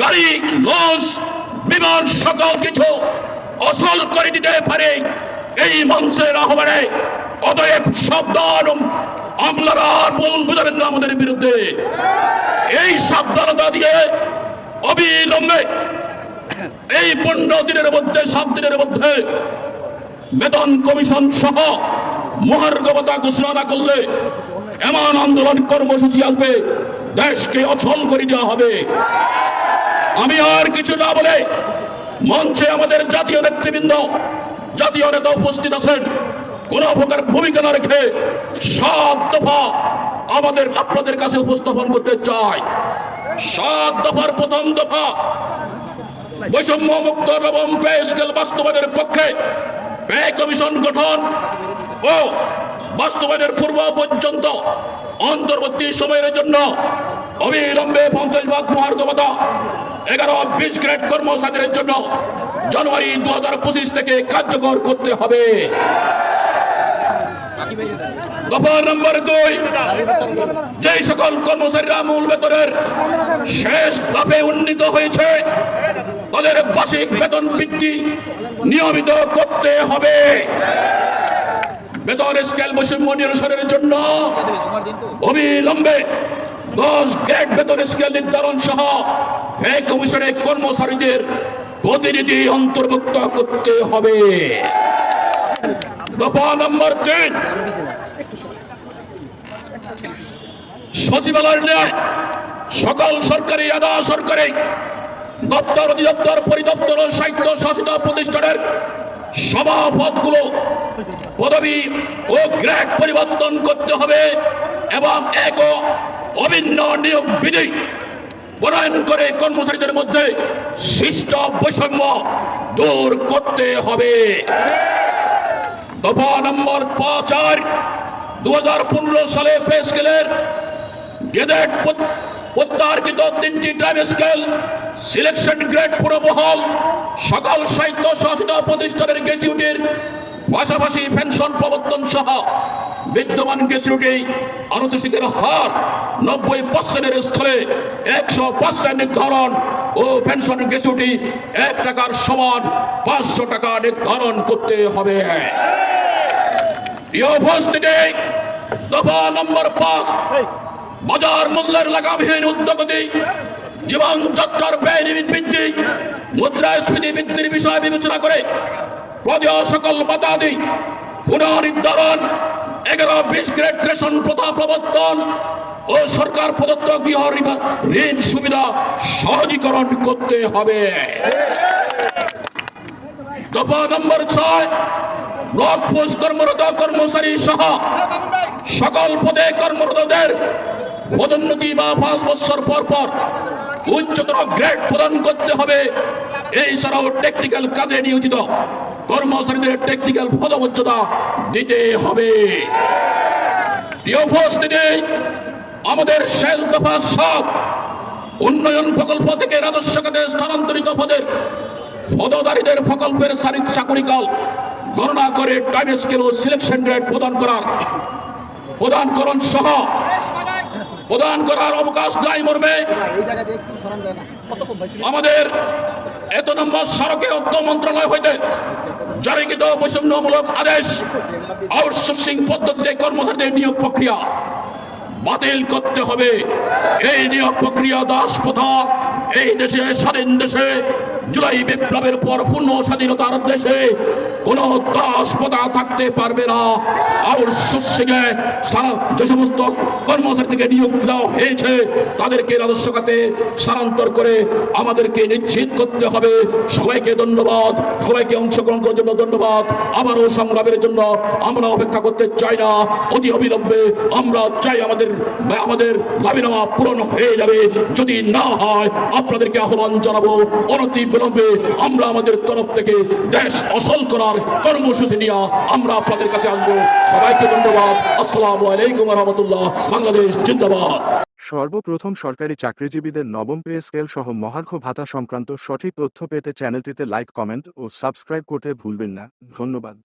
গাড়ি লঞ্চ বিমান, সকল কিছু অসল করে দিতে পারে। এই মঞ্চের আহ্বানে অতএব সাবধান আপনারা আর বল আমাদের বিরুদ্ধে। এই সাবধানতা দিয়ে অবিলম্বে এই পনেরো দিনের মধ্যে, সাত দিনের মধ্যে বেতন কমিশন সহ মহার্গবতা ঘোষণা করলে এমন আন্দোলন কর্মসূচি আসবে, দেশকে অচল করে দেওয়া হবে। আমি আর কিছু না বলে মঞ্চে আমাদের জাতীয় নেতৃবৃন্দ, জাতীয় নেতা উপস্থিত আছেন। কোন প্রকার ভূমিকা না রেখে সাত দফা আমাদের, আপনাদের কাছে উপস্থাপন করতে চাই। সাত দফার প্রথম দফা বৈষম্য মুক্ত নবম পে স্কেল বাস্তবায়নের পক্ষে ব্যয় কমিশন গঠন ও বাস্তবায়নের পূর্ব পর্যন্ত অন্তর্বর্তী সময়ের জন্য অবিলম্বে পঞ্চাশ ভাগ মহার্গবতা এগারো বিশ গ্রেড কর্মচারীদের জন্য জানুয়ারি দু হাজার পঁচিশ থেকে কার্যকর করতে হবে। দফা নম্বর দুই, যেই সকল কর্মচারীরা মূল বেতনের শেষ ধাপে উন্নীত হয়েছে, তাদের বার্ষিক বেতন বৃদ্ধি নিয়মিত করতে হবে। বেতন স্কেল বৈষম্য নিরসনের জন্য অবিলম্বে দশ গ্রেড বেতন স্কেল নির্ধারণ সহ ব্যয় কমিশনের কর্মচারীদের প্রতিনিধি অন্তর্ভুক্ত করতে হবে। দফা নম্বর তিন। সচিবালয়ের ন্যায় সকল সরকারি, আধা সরকারি দপ্তর, অধিদপ্তর, পরিদপ্তর সাহিত্য শাসিত প্রতিষ্ঠানের সভাপদগুলো পদবি ও গ্রেড পরিবর্তন করতে হবে এবং এক অভিন্ন নিয়োগ বিধি প্রণয়ন করে কর্মচারীদের মধ্যে সৃষ্ট বৈষম্য দূর করতে হবে। দফা নম্বর পাঁচ আর দু হাজার পনেরো সালে পে স্কেলের গেজেট প্রত- প্রত্যাহারকৃত তিনটি টাইম স্কেল, সিলেকশন গ্রেড পুরবহাল, সকল সাহিত্য শাসিত প্রতিষ্ঠানের গ্যাসিউটির পাশাপাশি পেনশন প্রবর্তন সহ বিদ্যমান গ্যাসিউটি আনুতোষিকের হার নব্বই পার্সেন্টের স্থলে একশো পার্সেন্ট নির্ধারণ ও পেনশন গ্যাসিউটি এক টাকার সমান পাঁচশো টাকা নির্ধারণ করতে হবে। উপস্থিতি দফা নম্বর পাঁচ বাজার মূল্যের লাগামহীন উদ্যোগতি জীবন যাত্রার ব্যয় বৃদ্ধি মুদ্রাস্ফীতি বৃদ্ধির বিষয় বিবেচনা করে প্রদেয় সকল বাতাদি পুনর্নির্ধারণ এগারো বিশ গ্রেড রেশন প্রথা প্রবর্তন ও সরকার প্রদত্ত গৃহ ঋণ- সুবিধা সহজীকরণ করতে হবে। দফা নম্বর ছয়, ব্লক কর্মরত কর্মচারী সহ সকল পদে কর্মরতদের পদোন্নতি বা পাঁচ বছর পর পর উচ্চতর গ্রেড প্রদান করতে হবে। এই ছাড়াও টেকনিক্যাল কাজে নিয়োজিত কর্মচারীদের টেকনিক্যাল পদমর্যাদা দিতে হবে। প্রিয় আমাদের শেষ দফা সব উন্নয়ন প্রকল্প থেকে রাজস্ব খাতে স্থানান্তরিত পদের পদধারীদের প্রকল্পের সারিক চাকরিকাল গণনা করে টাইম স্কেল ও সিলেকশন গ্রেড প্রদান করার প্রদানকরণ সহ প্রদান করার অবকাশ নাই ভাই আমাদের এত নম্বর সড়কে অর্থ মন্ত্রণালয় হইতে জারিকৃত বৈষম্যমূলক আদেশ আউটসোর্সিং পদ্ধতিতে কর্মচারীদের নিয়োগ প্রক্রিয়া বাতিল করতে হবে। এই নিয়োগ প্রক্রিয়া দাস প্রথা। এই দেশে, স্বাধীন দেশে, জুলাই বিপ্লবের পর পূর্ণ স্বাধীনতার দেশে কোন দাস প্রথা থাকতে পারবে না। আউটসোর্সিং এ সারা যে সমস্ত কর্মচারী থেকে নিয়োগ দেওয়া হয়েছে, তাদেরকে রাজস্ব খাতে স্থানান্তর করে আমাদেরকে নিশ্চিত করতে হবে। সবাইকে ধন্যবাদ, সবাইকে অংশগ্রহণ করার জন্য ধন্যবাদ। আবারও সংগ্রামের জন্য আমরা অপেক্ষা করতে চাই না। অতি অবিলম্বে আমরা চাই আমাদের আমাদের দাবিনামা পূরণ হয়ে যাবে। যদি না হয়, আপনাদেরকে আহ্বান জানাব, অনতি বিলম্বে আমরা আমাদের তরফ থেকে দেশ অসল করার কর্মসূচি নিয়ে আমরা আপনাদের কাছে আসব। সবাইকে ধন্যবাদ। আসসালামু আলাইকুম রহমতুল্লাহ। বাংলাদেশ জিন্দাবাদ। সর্বপ্রথম সরকারি চাকরিজীবীদের নবম পে স্কেল সহ মহার্ঘ ভাতা সংক্রান্ত সঠিক তথ্য পেতে চ্যানেলটিতে লাইক, কমেন্ট ও সাবস্ক্রাইব করতে ভুলবেন না। ধন্যবাদ।